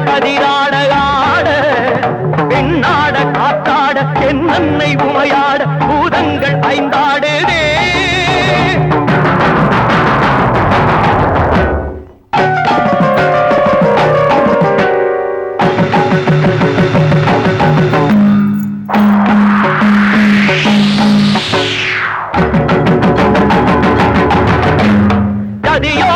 கதிராட ஆட பெண்ணாட காத்தாட என்னன்னை உமையாட பூதங்கள் ஐந்தாடுதே. கதியோ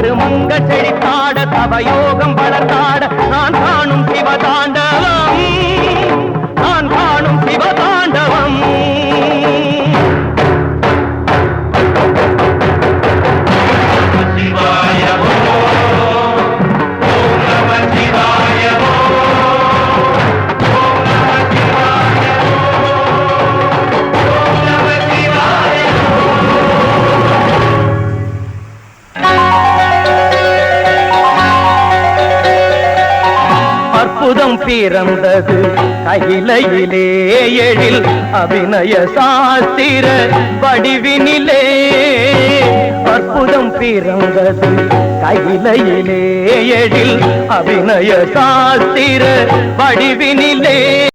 கருமங்க செழித்தாட தவயோகம் வளர்த்தாட. நான் அற்புதம் பிறந்தது. அகிலையிலே எழில் அபிநய சாஸ்திர வடிவினிலே. அற்புதம் பிறந்தது. கையிலையிலே எழில் அபிநய சாஸ்திர வடிவினிலே.